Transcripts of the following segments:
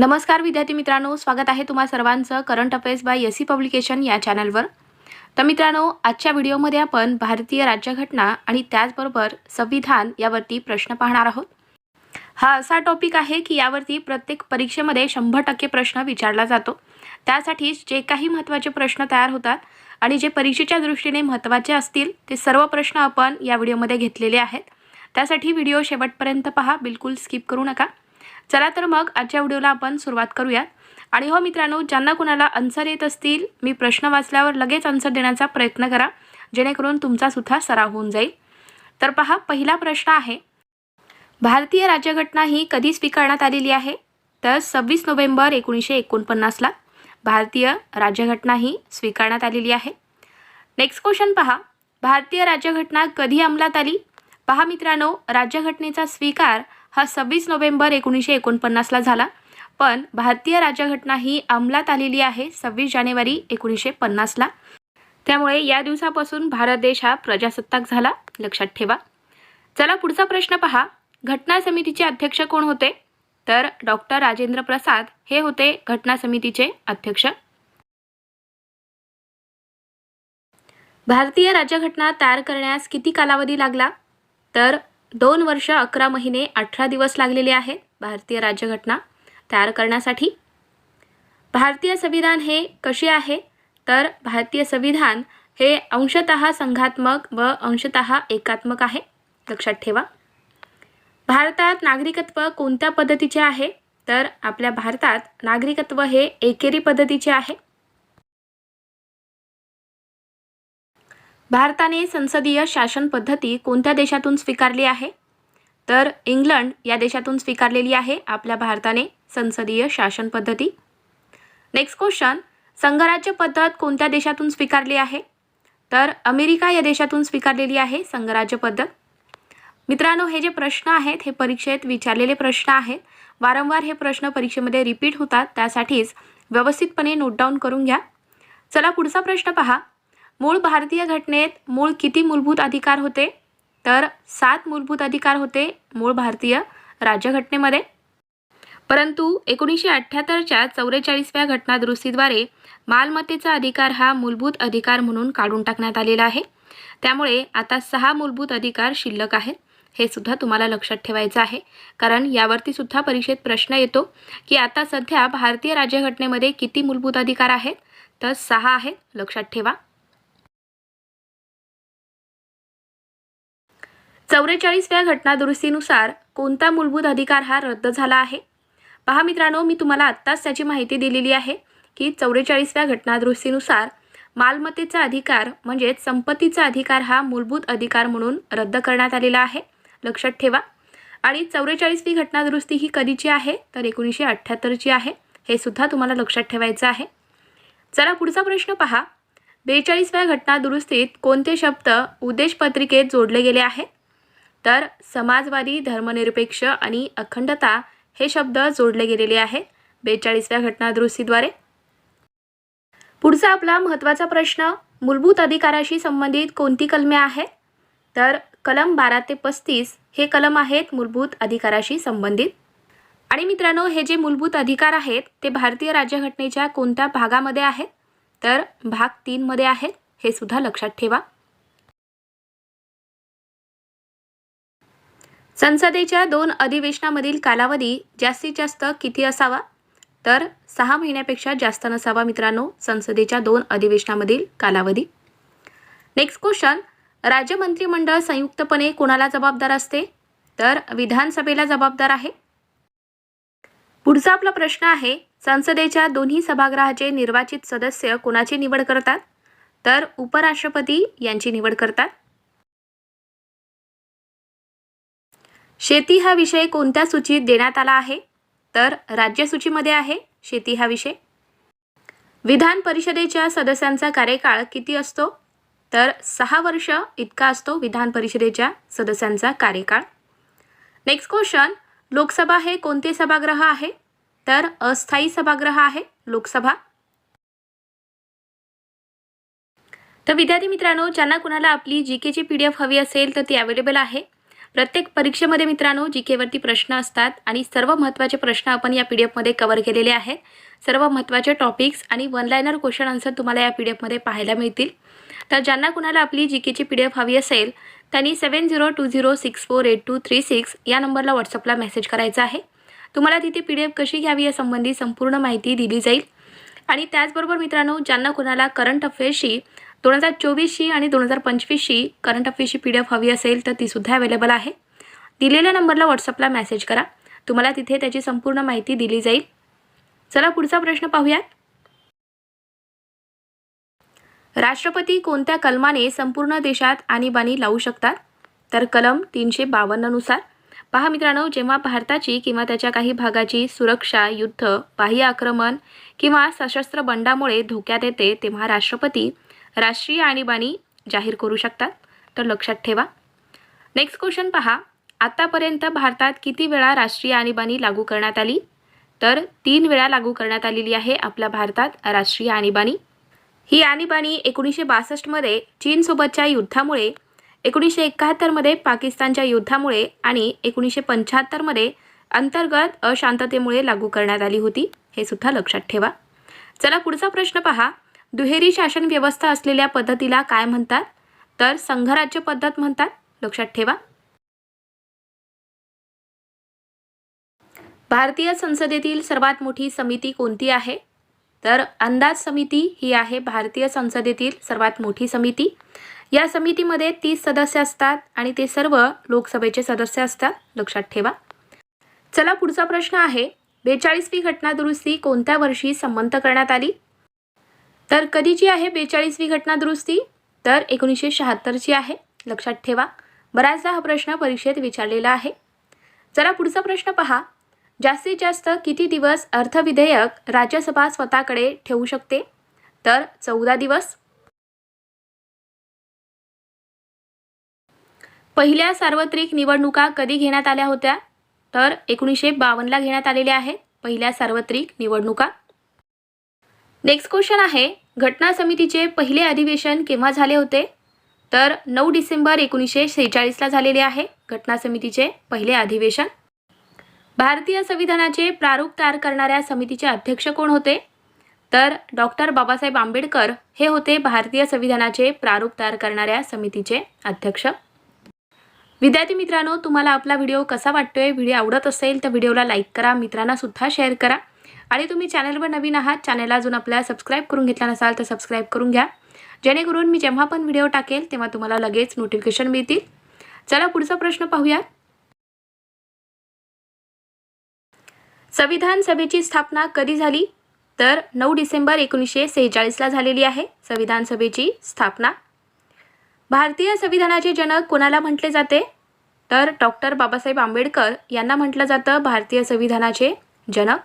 नमस्कार विद्यार्थी मित्रांनो स्वागत आहे तुम्हा सर्वांचं current affairs by S C publication या चॅनलवर. तर मित्रांनो आजच्या व्हिडिओमध्ये आपण भारतीय राज्यघटना आणि त्याचबरोबर संविधान यावरती प्रश्न पाहणार आहोत. हा असा टॉपिक आहे की यावरती प्रत्येक परीक्षेमध्ये शंभर टक्के प्रश्न विचारला जातो. त्यासाठीच जे काही महत्त्वाचे प्रश्न तयार होतात आणि जे परीक्षेच्या दृष्टीने महत्त्वाचे असतील ते सर्व प्रश्न आपण या व्हिडिओमध्ये घेतलेले आहेत. त्यासाठी व्हिडिओ शेवटपर्यंत पहा बिलकुल स्किप करू नका. चला तर मग आजच्या व्हिडिओला आपण सुरुवात करूयात. आणि हो मित्रांनो ज्यांना कुणाला आन्सर येत असतील मी प्रश्न वाचल्यावर लगेच आन्सर देण्याचा प्रयत्न करा. जेणेकरून तुमचासुद्धा सराव होऊन जाईल. तर पहा पहिला प्रश्न आहे. भारतीय राज्यघटना ही कधी स्वीकारण्यात आलेली आहे? तर सव्वीस नोव्हेंबर एकोणीसशे एकोणपन्नासला भारतीय राज्यघटना ही स्वीकारण्यात आलेली आहे. नेक्स्ट क्वेश्चन पहा. भारतीय राज्यघटना कधी अंमलात आली? पहा मित्रांनो राज्यघटनेचा स्वीकार हा सव्वीस नोव्हेंबर एकोणीसशे एकोणपन्नासला झाला. पण भारतीय राज्यघटना ही अंमलात आलेली आहे सव्वीस जानेवारी एकोणीसशे पन्नासला त्यामुळे या दिवसापासून भारत देश हा प्रजासत्ताक झाला. लक्षात ठेवा. चला पुढचा प्रश्न पहा. घटना समितीचे अध्यक्ष कोण होते? तर डॉक्टर राजेंद्र प्रसाद हे होते घटना समितीचे अध्यक्ष. भारतीय राज्यघटना तयार करण्यास किती कालावधी लागला? तर दोन वर्ष अकरा महिने अठरा दिवस लागलेले आहेत भारतीय राज्यघटना तयार करण्यासाठी. भारतीय संविधान हे कसे आहे? तर भारतीय संविधान हे अंशतः संघात्मक व अंशतः एकात्मक आहे. लक्षात ठेवा. भारतात नागरिकत्व कोणत्या पद्धतीचे आहे? तर आपल्या भारतात नागरिकत्व हे एकेरी पद्धतीचे आहे. भारताने संसदीय शासन पद्धती कोणत्या देशातून स्वीकारली आहे? तर इंग्लंड या देशातून स्वीकारलेली आहे आपल्या भारताने संसदीय शासन पद्धती. नेक्स्ट क्वेश्चन संघराज्य पद्धत कोणत्या देशातून स्वीकारली आहे? तर अमेरिका या देशातून स्वीकारलेली आहे संघराज्य पद्धत. मित्रांनो हे जे प्रश्न आहेत हे परीक्षेत विचारलेले प्रश्न आहेत. वारंवार हे प्रश्न परीक्षेमध्ये रिपीट होतात. त्यासाठीच व्यवस्थितपणे नोट डाऊन करून घ्या. चला पुढचा प्रश्न पहा. मूळ भारतीय घटनेत मूळ किती मूलभूत अधिकार होते? तर सात मूलभूत अधिकार होते मूळ भारतीय राज्यघटनेमध्ये. परंतु एकोणीसशे अठ्ठ्याहत्तरच्या चौवेचाळीसव्या घटनादुरुस्तीद्वारे मालमत्तेचा अधिकार हा मूलभूत अधिकार म्हणून काढून टाकण्यात आलेला आहे. त्यामुळे आता सहा मूलभूत अधिकार शिल्लक आहेत हे सुद्धा तुम्हाला लक्षात ठेवायचं आहे. कारण यावरती सुद्धा परीक्षेत प्रश्न येतो की आता सध्या भारतीय राज्यघटनेमध्ये किती मूलभूत अधिकार आहेत? तर सहा आहेत लक्षात ठेवा. चौवेचाळीसव्या घटनादुरुस्तीनुसार कोणता मूलभूत अधिकार हा रद्द झाला आहे? पहा मित्रांनो मी तुम्हाला आत्ताच त्याची माहिती दिलेली आहे की चौवेचाळीसव्या घटनादुरुस्तीनुसार मालमत्तेचा अधिकार म्हणजेच संपत्तीचा अधिकार हा मूलभूत अधिकार म्हणून रद्द करण्यात आलेला आहे. लक्षात ठेवा. आणि चौवेचाळीसवी घटनादुरुस्ती ही कधीची आहे? तर एकोणीसशे अठ्ठ्याहत्तरची आहे. हे सुद्धा तुम्हाला लक्षात ठेवायचं आहे. चला पुढचा प्रश्न पहा. बेचाळीसव्या घटनादुरुस्तीत कोणते शब्द उद्देश पत्रिकेत जोडले गेले आहेत तर समाजवादी धर्मनिरपेक्ष आणि अखंडता हे शब्द जोडले गेलेले आहेत. बेचाळीसव्या घटनादुरुस्तीद्वारे. पुढचा आपला महत्त्वाचा प्रश्न मूलभूत अधिकाराशी संबंधित कोणती कलमे आहेत? तर कलम बारा ते पस्तीस हे कलम आहेत मूलभूत अधिकाराशी संबंधित. आणि मित्रांनो हे जे मूलभूत अधिकार आहेत ते भारतीय राज्यघटनेच्या कोणत्या भागामध्ये आहेत? तर भाग तीनमध्ये आहेत हे सुद्धा लक्षात ठेवा. संसदेच्या दोन अधिवेशनामधील कालावधी जास्तीत जास्त किती असावा? तर सहा महिन्यापेक्षा जास्त नसावा मित्रांनो संसदेच्या दोन अधिवेशनामधील कालावधी. नेक्स्ट क्वेश्चन राज्य मंत्रिमंडळ संयुक्तपणे कोणाला जबाबदार असते? तर विधानसभेला जबाबदार आहे. पुढचा आपला प्रश्न आहे संसदेच्या दोन्ही सभागृहाचे निर्वाचित सदस्य कोणाची निवड करतात? तर उपराष्ट्रपती यांची निवड करतात. शेती हा विषय कोणत्या सूचीत देण्यात आला आहे? तर राज्य सूचीमध्ये आहे शेती हा विषय. विधान परिषदेच्या सदस्यांचा कार्यकाळ किती असतो? तर सहा वर्ष इतका असतो विधान परिषदेच्या सदस्यांचा कार्यकाळ. नेक्स्ट क्वेश्चन लोकसभा हे कोणते सभागृह आहे? तर अस्थायी सभागृह आहे लोकसभा. तर विद्यार्थी मित्रांनो ज्यांना कुणाला आपली जी केची पी डी एफ हवी असेल तर ती अवेलेबल आहे. प्रत्येक परीक्षेमध्ये मित्रांनो जी केवरती प्रश्न असतात आणि सर्व महत्त्वाचे प्रश्न आपण या पी डी एफमध्ये कवर केलेले आहेत. सर्व महत्त्वाचे टॉपिक्स आणि वन लायनर क्वेश्चन आन्सर तुम्हाला या पी डी एफमध्ये पाहायला मिळतील. तर ज्यांना कुणाला आपली जी केची पी डी एफ हवी असेल त्यांनी seven zero two zero six four eight two three six या नंबरला व्हॉट्सअपला मेसेज करायचा आहे. तुम्हाला तिथे पी डी एफ कशी घ्यावी यासंबंधी संपूर्ण माहिती दिली जाईल. आणि त्याचबरोबर मित्रांनो ज्यांना कुणाला करंट अफेअर्सशी दोन हजार चोवीसशी आणि दोन हजार पंचवीसशी करंट अफेअर्सची पी डी एफ हवी असेल तर तीसुद्धा अवेलेबल आहे. दिलेल्या नंबरला व्हॉट्सअपला मेसेज करा. तुम्हाला तिथे त्याची संपूर्ण माहिती दिली जाईल. चला पुढचा प्रश्न पाहूयात. राष्ट्रपती कोणत्या कलमाने संपूर्ण देशात आणीबाणी लावू शकतात? तर कलम तीनशे बावन्ननुसार पहा मित्रांनो जेव्हा भारताची किंवा त्याच्या काही भागाची सुरक्षा युद्ध बाह्य आक्रमण किंवा सशस्त्र बंडामुळे धोक्यात येते तेव्हा राष्ट्रपती राष्ट्रीय आणीबाणी जाहीर करू शकतात. तर लक्षात ठेवा. नेक्स्ट क्वेश्चन पहा. आतापर्यंत भारतात किती वेळा राष्ट्रीय आणीबाणी लागू करण्यात आली? तर तीन वेळा लागू करण्यात आलेली आहे आपल्या भारतात राष्ट्रीय आणीबाणी. ही आणीबाणी एकोणीसशे बासष्टमध्ये चीनसोबतच्या युद्धामुळे एकोणीसशे एकाहत्तरमध्ये पाकिस्तानच्या युद्धामुळे आणि एकोणीसशे पंच्याहत्तरमध्ये अंतर्गत अशांततेमुळे लागू करण्यात आली होती. हे सुद्धा लक्षात ठेवा. चला पुढचा प्रश्न पहा. दुहेरी शासन व्यवस्था असलेल्या पद्धतीला काय म्हणतात? तर संघराज्य पद्धत म्हणतात. लक्षात ठेवा. भारतीय संसदेतील सर्वात मोठी समिती कोणती आहे? तर अंदाज समिती ही आहे भारतीय संसदेतील सर्वात मोठी समिती. या समितीमध्ये तीस सदस्य असतात आणि ते सर्व लोकसभेचे सदस्य असतात. लक्षात ठेवा. चला पुढचा प्रश्न आहे. बेचाळीसवी घटना दुरुस्ती कोणत्या वर्षी संमत करण्यात आली? तर कधीची आहे बेचाळीसवी घटना दुरुस्ती तर एकोणीसशे शहात्तरची आहे. लक्षात ठेवा बऱ्याचदा हा प्रश्न परीक्षेत विचारलेला आहे. चला पुढचा प्रश्न पहा. जास्तीत जास्त किती दिवस अर्थविधेयक राज्यसभा स्वतःकडे ठेवू शकते? तर चौदा दिवस. पहिल्या सार्वत्रिक निवडणुका कधी घेण्यात आल्या होत्या? तर एकोणीसशे बावन्नला घेण्यात आलेल्या आहेत. पहिल्या सार्वत्रिक निवडणुका. नेक्स्ट क्वेश्चन आहे घटना समितीचे पहिले अधिवेशन केव्हा झाले होते? तर नऊ डिसेंबर एकोणीसशे सेहेचाळीसला झालेले आहे घटना समितीचे पहिले अधिवेशन. भारतीय संविधानाचे प्रारूप तयार करणाऱ्या समितीचे अध्यक्ष कोण होते? तर डॉक्टर बाबासाहेब आंबेडकर हे होते भारतीय संविधानाचे प्रारूप तयार करणाऱ्या समितीचे अध्यक्ष. विद्यार्थी मित्रांनो तुम्हाला आपला व्हिडिओ कसा वाटतोय? व्हिडिओ आवडत असेल तर व्हिडिओला लाईक करा मित्रांनासुद्धा शेअर करा. आणि तुम्ही चॅनलवर नवीन आहात चॅनलला अजून आपल्याला सबस्क्राईब करून घेतला नसाल तर सबस्क्राईब करून घ्या. जेणेकरून मी जेव्हा पण व्हिडिओ टाकेल तेव्हा तुम्हाला लगेच नोटिफिकेशन मिळतील. चला पुढचा प्रश्न पाहूयात. संविधान सभेची स्थापना कधी झाली? तर नऊ डिसेंबर एकोणीसशे सेहेचाळीसला झालेली आहे संविधान सभेची स्थापना. भारतीय संविधानाचे जनक कोणाला म्हटले जाते? तर डॉक्टर बाबासाहेब आंबेडकर यांना म्हटलं जातं भारतीय संविधानाचे जनक.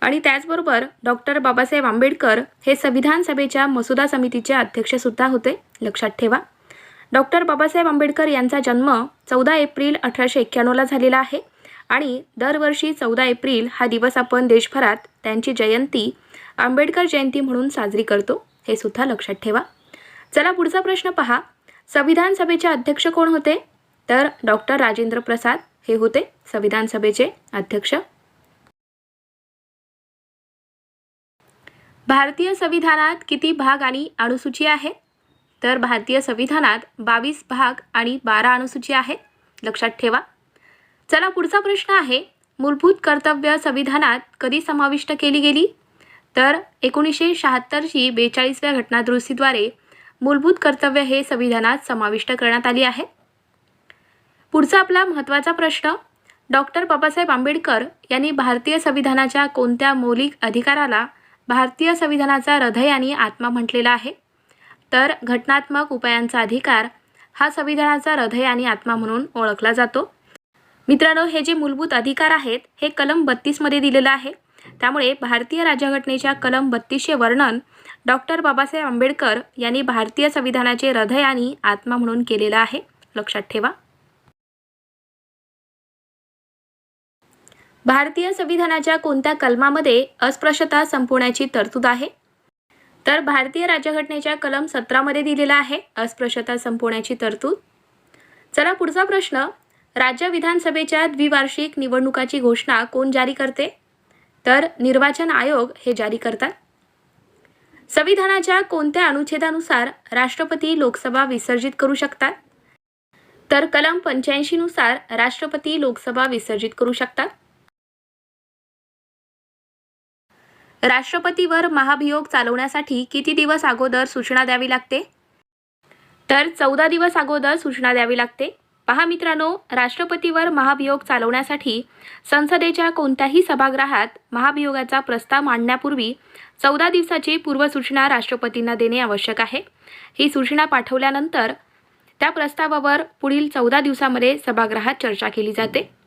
आणि त्याचबरोबर डॉक्टर बाबासाहेब आंबेडकर हे संविधान सभेच्या मसुदा समितीचे अध्यक्षसुद्धा होते. लक्षात ठेवा. डॉक्टर बाबासाहेब आंबेडकर यांचा जन्म चौदा एप्रिल अठराशे एक्क्याण्णवला झालेला आहे आणि दरवर्षी चौदा एप्रिल हा दिवस आपण देशभरात त्यांची जयंती आंबेडकर जयंती म्हणून साजरी करतो हे सुद्धा लक्षात ठेवा. चला पुढचा प्रश्न पहा. संविधान सभेचे अध्यक्ष कोण होते? तर डॉक्टर राजेंद्र प्रसाद हे होते संविधान सभेचे अध्यक्ष. भारतीय संविधानात किती भाग आणि अणुसूची आहे? तर भारतीय संविधानात बावीस भाग आणि बारा अणुसूची आहेत. लक्षात ठेवा. चला पुढचा प्रश्न आहे मूलभूत कर्तव्य संविधानात कधी समाविष्ट केली गेली? तर एकोणीसशे शहात्तरची बेचाळीसव्या घटनादुरुस्तीद्वारे मूलभूत कर्तव्य हे संविधानात समाविष्ट करण्यात आली आहे. पुढचा आपला महत्त्वाचा प्रश्न डॉक्टर बाबासाहेब आंबेडकर यांनी भारतीय संविधानाच्या कोणत्या मौलिक अधिकाराला भारतीय संविधानाचा हृदय आणि आत्मा म्हटलेला आहे. तर घटनात्मक उपायांचा अधिकार हा संविधानाचा हृदय आणि आत्मा म्हणून ओळखला जातो. मित्रांनो हे जे मूलभूत अधिकार आहेत हे कलम बत्तीसमध्ये दिलेलं आहे. त्यामुळे भारतीय राज्यघटनेच्या कलम बत्तीसचे वर्णन डॉक्टर बाबासाहेब आंबेडकर यांनी भारतीय संविधानाचे हृदय आणि आत्मा म्हणून केलेलं आहे. लक्षात ठेवा. भारतीय संविधानाच्या कोणत्या कलमामध्ये अस्पृश्यता संपवण्याची तरतूद आहे? तर भारतीय राज्यघटनेच्या कलम सतरामध्ये दिलेला आहे अस्पृश्यता संपवण्याची तरतूद. चला पुढचा प्रश्न राज्य विधानसभेच्या द्विवार्षिक निवडणुकाची घोषणा कोण जारी करते? तर निर्वाचन आयोग हे जारी करतात. संविधानाच्या कोणत्या अनुच्छेदानुसार राष्ट्रपती लोकसभा विसर्जित करू शकतात? तर कलम पंच्याऐंशीनुसार राष्ट्रपती लोकसभा विसर्जित करू शकतात. राष्ट्रपतीवर महाभियोग चालवण्यासाठी किती दिवस अगोदर सूचना द्यावी लागते? तर चौदा दिवस अगोदर सूचना द्यावी लागते. पहा मित्रांनो राष्ट्रपतीवर महाभियोग चालवण्यासाठी संसदेच्या कोणत्याही सभागृहात महाभियोगाचा प्रस्ताव मांडण्यापूर्वी चौदा दिवसाची पूर्वसूचना राष्ट्रपतींना देणे आवश्यक आहे. ही सूचना पाठवल्यानंतर त्या प्रस्तावावर पुढील चौदा दिवसामध्ये सभागृहात चर्चा केली जाते.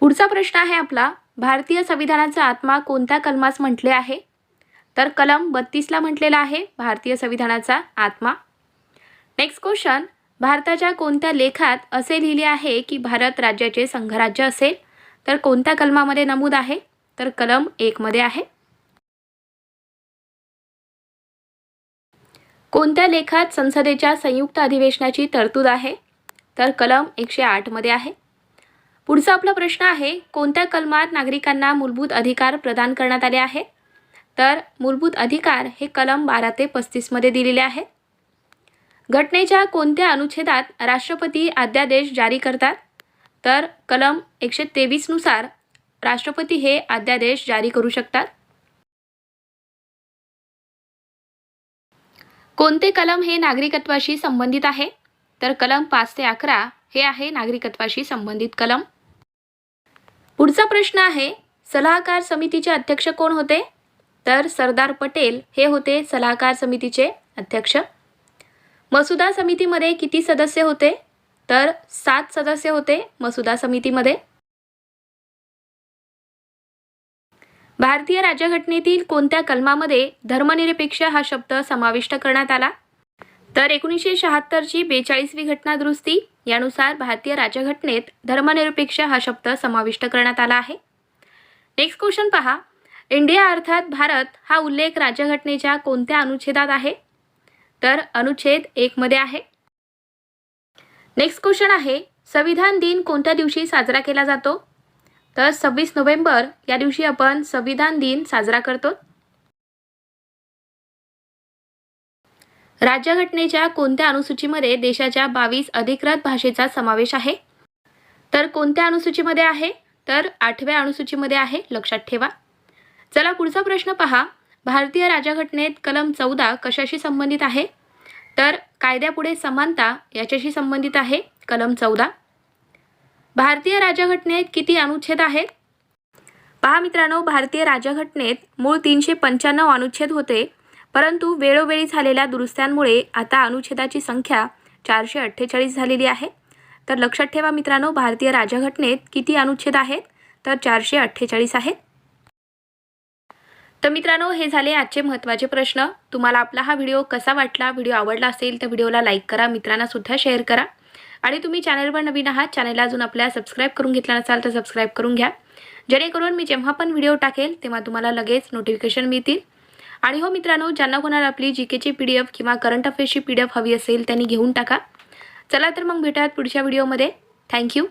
पुढचा प्रश्न आहे आपला. भारतीय संविधानाचा आत्मा कोणत्या कलमास म्हटले आहे? तर कलम बत्तीसला म्हटलेला आहे भारतीय संविधानाचा आत्मा. नेक्स्ट क्वेश्चन भारताच्या कोणत्या लेखात असे लिहिले आहे की भारत राज्याचे संघराज्य असेल? तर कोणत्या कलमामध्ये नमूद आहे? तर कलम एकमध्ये आहे. कोणत्या लेखात संसदेच्या संयुक्त अधिवेशनाची तरतूद आहे? तर कलम एकशे आठमध्ये आहे. पुढचा आपला प्रश्न आहे कोणत्या कलमात नागरिकांना मूलभूत अधिकार प्रदान करण्यात आले आहे तर मूलभूत अधिकार हे कलम बारा ते पस्तीसमध्ये दिलेले आहे घटनेच्या कोणत्या अनुच्छेदात राष्ट्रपती अध्यादेश जारी करतात? तर कलम एकशे तेवीसनुसार राष्ट्रपती हे अध्यादेश जारी करू शकतात. कोणते कलम हे नागरिकत्वाशी संबंधित आहे? तर कलम पाच ते अकरा हे आहे नागरिकत्वाशी संबंधित कलम. पुढचा प्रश्न आहे सलाहकार समितीचे अध्यक्ष कोण होते? तर सरदार पटेल हे होते सलाहकार समितीचे अध्यक्ष. मसुदा समितीमध्ये किती सदस्य होते? तर सात सदस्य होते मसुदा समितीमध्ये. भारतीय राज्यघटनेतील कोणत्या कलमामध्ये धर्मनिरपेक्ष हा शब्द समाविष्ट करण्यात आला? तर एकोणीसशे शहात्तरची बेचाळीसवी घटना दुरुस्ती यानुसार भारतीय राज्यघटनेत धर्मनिरपेक्ष हा शब्द समाविष्ट करण्यात आला आहे. नेक्स्ट क्वेश्चन पहा. इंडिया अर्थात भारत हा उल्लेख राज्यघटनेच्या कोणत्या अनुच्छेदात आहे? तर अनुच्छेद एकमध्ये आहे. नेक्स्ट क्वेश्चन आहे संविधान दिन कोणत्या दिवशी साजरा केला जातो? तर सव्वीस नोव्हेंबर या दिवशी आपण संविधान दिन साजरा करतो. राज्यघटनेच्या कोणत्या अनुसूचीमध्ये देशाच्या बावीस अधिकृत भाषेचा समावेश आहे? तर कोणत्या अनुसूचीमध्ये आहे? तर आठव्या अनुसूचीमध्ये आहे लक्षात ठेवा. चला पुढचा प्रश्न पहा. भारतीय राज्यघटनेत कलम चौदा कशाशी संबंधित आहे? तर कायद्यापुढे समानता याच्याशी संबंधित आहे कलम चौदा. भारतीय राज्यघटनेत किती अनुच्छेद आहेत? पहा मित्रांनो भारतीय राज्यघटनेत मूळ तीनशे पंच्याण्णव अनुच्छेद होते. परंतु वेळोवेळी झालेल्या दुरुस्त्यांमुळे आता अनुच्छेदाची संख्या चारशे अठ्ठेचाळीस झालेली आहे. तर लक्षात ठेवा मित्रांनो भारतीय राज्यघटनेत किती अनुच्छेद आहेत? तर चारशे अठ्ठेचाळीस आहेत. तर मित्रांनो हे झाले आजचे महत्त्वाचे प्रश्न. तुम्हाला आपला हा व्हिडिओ कसा वाटला? व्हिडिओ आवडला असेल तर व्हिडिओला लाईक करा मित्रांना सुद्धा शेअर करा. आणि तुम्ही चॅनलवर नवीन आहात चॅनलला अजून आपल्या सबस्क्राईब करून घेतला नसाल तर सबस्क्राईब करून घ्या. जेणेकरून मी जेव्हा पण व्हिडिओ टाकेल तेव्हा तुम्हाला लगेच नोटिफिकेशन मिळतील. आणि हो मित्रांनो ज्यांना कोणाला आपली जी केची पी डी एफ किंवा करंट अफेअर्सची पी डी एफ हवी असेल त्यांनी घेऊन टाका. चला तर मग भेटूयात पुढच्या व्हिडिओमध्ये थँक्यू